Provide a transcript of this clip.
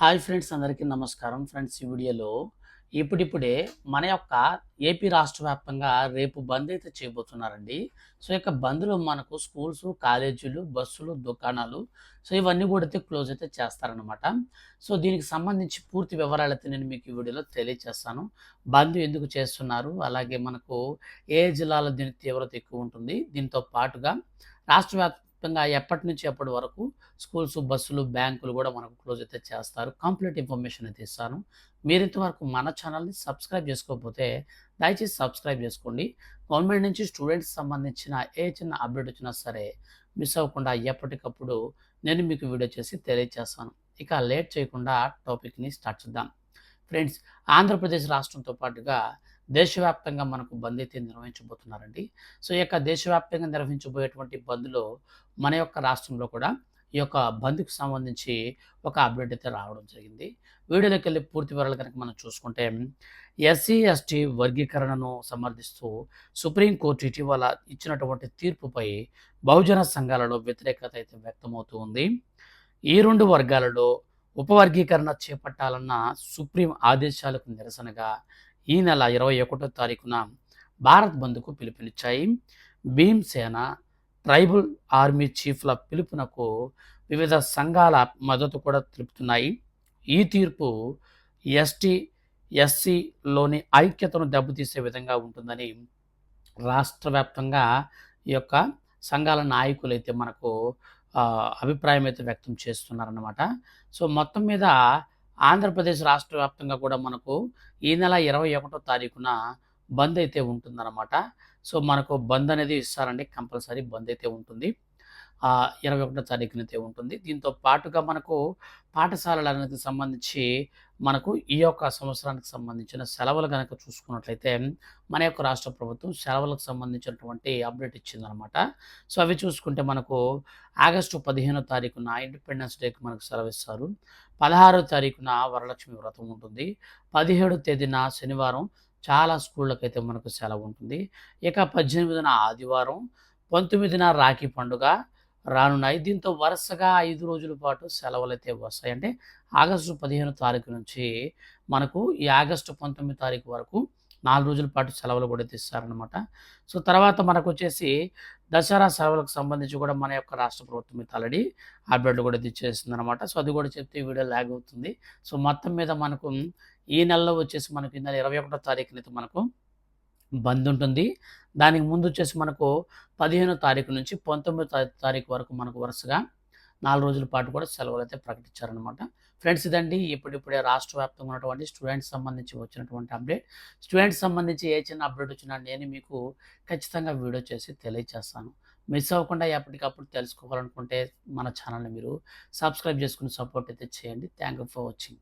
Hi friends అందరికీ నమస్కారం. Friends ఈ వీడియోలో ఇప్పుడిప్పుడే మన యొక్క ఏపీ రాష్ట్ర వ్యాప్తంగా రేపు బంద్ అయితే చేయబోతున్నారండి. సో యొక్క బంద్లో మనకు స్కూల్స్ కాలేజీలు బస్సులు దుకాణాలు సో ఇవన్నీ కూడా అయితే క్లోజ్ అయితే చేస్తారనమాట సో దీనికి సంబంధించి పూర్తి వివరాలు అయితే నేను మీకు ఈ వీడియోలో తెలియజేస్తాను బంద్ ఎందుకు చేస్తున్నారు? అలాగే మనకు ఏ జిల్లాలో దీని తీవ్రత ఎక్కువ ఉంటుంది? దీంతో పాటుగా రాష్ట్ర ముఖ్యంగా ఎప్పటి నుంచి ఎప్పటి వరకు స్కూల్స్ బస్సులు బ్యాంకులు కూడా మనకు క్లోజ్ అయితే చేస్తారు. కంప్లీట్ ఇన్ఫర్మేషన్ అయితే ఇస్తాను. మీరు ఇంతవరకు మన ఛానల్ని సబ్స్క్రైబ్ చేసుకోకపోతే దయచేసి సబ్స్క్రైబ్ చేసుకోండి. గవర్నమెంట్ నుంచి స్టూడెంట్స్ సంబంధించిన ఏ చిన్న అప్డేట్ వచ్చినా సరే మిస్ అవ్వకుండా ఎప్పటికప్పుడు నేను మీకు వీడియో చేసి తెలియజేస్తాను ఇక లేట్ చేయకుండా టాపిక్ని స్టార్ట్ చేద్దాం. ఫ్రెండ్స్ ఆంధ్రప్రదేశ్ రాష్ట్రంతో పాటుగా దేశవ్యాప్తంగా మనకు బంద్ అయితే నిర్వహించబోతున్నారండి. సో ఈ యొక్క దేశవ్యాప్తంగా నిర్వహించబోయేటువంటి బంద్లో మన యొక్క రాష్ట్రంలో కూడా ఈ యొక్క బంద్కు సంబంధించి ఒక అప్డేట్ అయితే రావడం జరిగింది. వీడియోలోకి వెళ్ళి పూర్తి వివరాలు కనుక మనం చూసుకుంటే ఎస్సీ ఎస్టీ వర్గీకరణను సమర్థిస్తూ సుప్రీంకోర్టు ఇటీవల ఇచ్చినటువంటి తీర్పుపై బహుజన సంఘాలలో వ్యతిరేకత అయితే వ్యక్తమవుతూ ఉంది. ఈ రెండు వర్గాలలో ఉపవర్గీకరణ చేపట్టాలన్న సుప్రీం ఆదేశాలకు నిరసనగా ఈ నెల ఇరవై ఒకటో తారీఖున భారత్ బంద్కు పిలుపునిచ్చాయి. భీమ్సేన ట్రైబల్ ఆర్మీ చీఫ్ల పిలుపునకు వివిధ సంఘాల మద్దతు కూడా తెలుపుతున్నాయి. ఈ తీర్పు ఎస్టీ ఎస్సీలోని ఐక్యతను దెబ్బతీసే విధంగా ఉంటుందని రాష్ట్ర వ్యాప్తంగా ఈ యొక్క సంఘాల నాయకులు అయితే మనకు అభిప్రాయం అయితే వ్యక్తం చేస్తున్నారన్నమాట. సో మొత్తం మీద ఆంధ్రప్రదేశ్ రాష్ట్ర వ్యాప్తంగా కూడా మనకు ఈ నెల ఇరవై ఒకటో తారీఖున బంద్ అయితే ఉంటుందన్నమాట. సో మనకు బంద్ అనేది ఇస్తారండి. కంపల్సరీ బంద్ అయితే ఉంటుంది. ఇరవై ఒకటో తారీఖున అయితే ఉంటుంది. దీంతో పాటుగా మనకు పాఠశాలలకు సంబంధించి మనకు ఈ యొక్క సంవత్సరానికి సంబంధించిన సెలవులు కనుక చూసుకున్నట్లయితే మన యొక్క రాష్ట్ర ప్రభుత్వం సెలవులకు సంబంధించినటువంటి అప్డేట్ ఇచ్చిందనమాట. సో అవి చూసుకుంటే మనకు ఆగస్టు పదిహేనో తారీఖున ఇండిపెండెన్స్ డేకి మనకు సెలవు ఇస్తారు పదహారో తారీఖున వరలక్ష్మి వ్రతం ఉంటుంది. పదిహేడో తేదీన శనివారం చాలా స్కూళ్ళకైతే మనకు సెలవు ఉంటుంది. ఇక పద్దెనిమిదిన ఆదివారం పంతొమ్మిదిన రాఖీ పండుగ రానున్నాయి. దీంతో వరుసగా ఐదు రోజుల పాటు సెలవులు అయితే వస్తాయి. అంటే ఆగస్టు పదిహేను తారీఖు నుంచి మనకు ఈ ఆగస్టు పంతొమ్మిది తారీఖు వరకు నాలుగు రోజుల పాటు సెలవులు కూడా తీస్తారనమాట సో తర్వాత మనకు వచ్చేసి దసరా సెలవులకు సంబంధించి కూడా మన యొక్క రాష్ట్ర ప్రభుత్వం అయితే ఆల్రెడీ అప్డేట్లు కూడా తెచ్చేసింది అనమాట సో అది కూడా చెప్తే వీడియో లాగ్ అవుతుంది. సో మొత్తం మీద మనకు ఈ నెలలో వచ్చేసి మనకు ఈ నెల ఇరవై ఒకటో తారీఖునైతే మనకు బంద్ ఉంటుంది దానికి ముందు వచ్చేసి మనకు పదిహేనో తారీఖు నుంచి పంతొమ్మిదో తారీఖు వరకు మనకు వరుసగా నాలుగు రోజుల పాటు కూడా సెలవులు అయితే ప్రకటించారనమాట ఫ్రెండ్స్ ఇదండి. ఇప్పుడిప్పుడే రాష్ట్ర వ్యాప్తంగా ఉన్నటువంటి స్టూడెంట్స్ సంబంధించి వచ్చినటువంటి అప్డేట్. స్టూడెంట్స్ సంబంధించి ఏ చిన్న అప్డేట్ వచ్చినా నేను మీకు ఖచ్చితంగా వీడియో చేసి తెలియజేస్తాను మిస్ అవ్వకుండా ఎప్పటికప్పుడు తెలుసుకోవాలనుకుంటే మన ఛానల్ని మీరు సబ్స్క్రైబ్ చేసుకుని సపోర్ట్ అయితే చేయండి. Thank you for watching.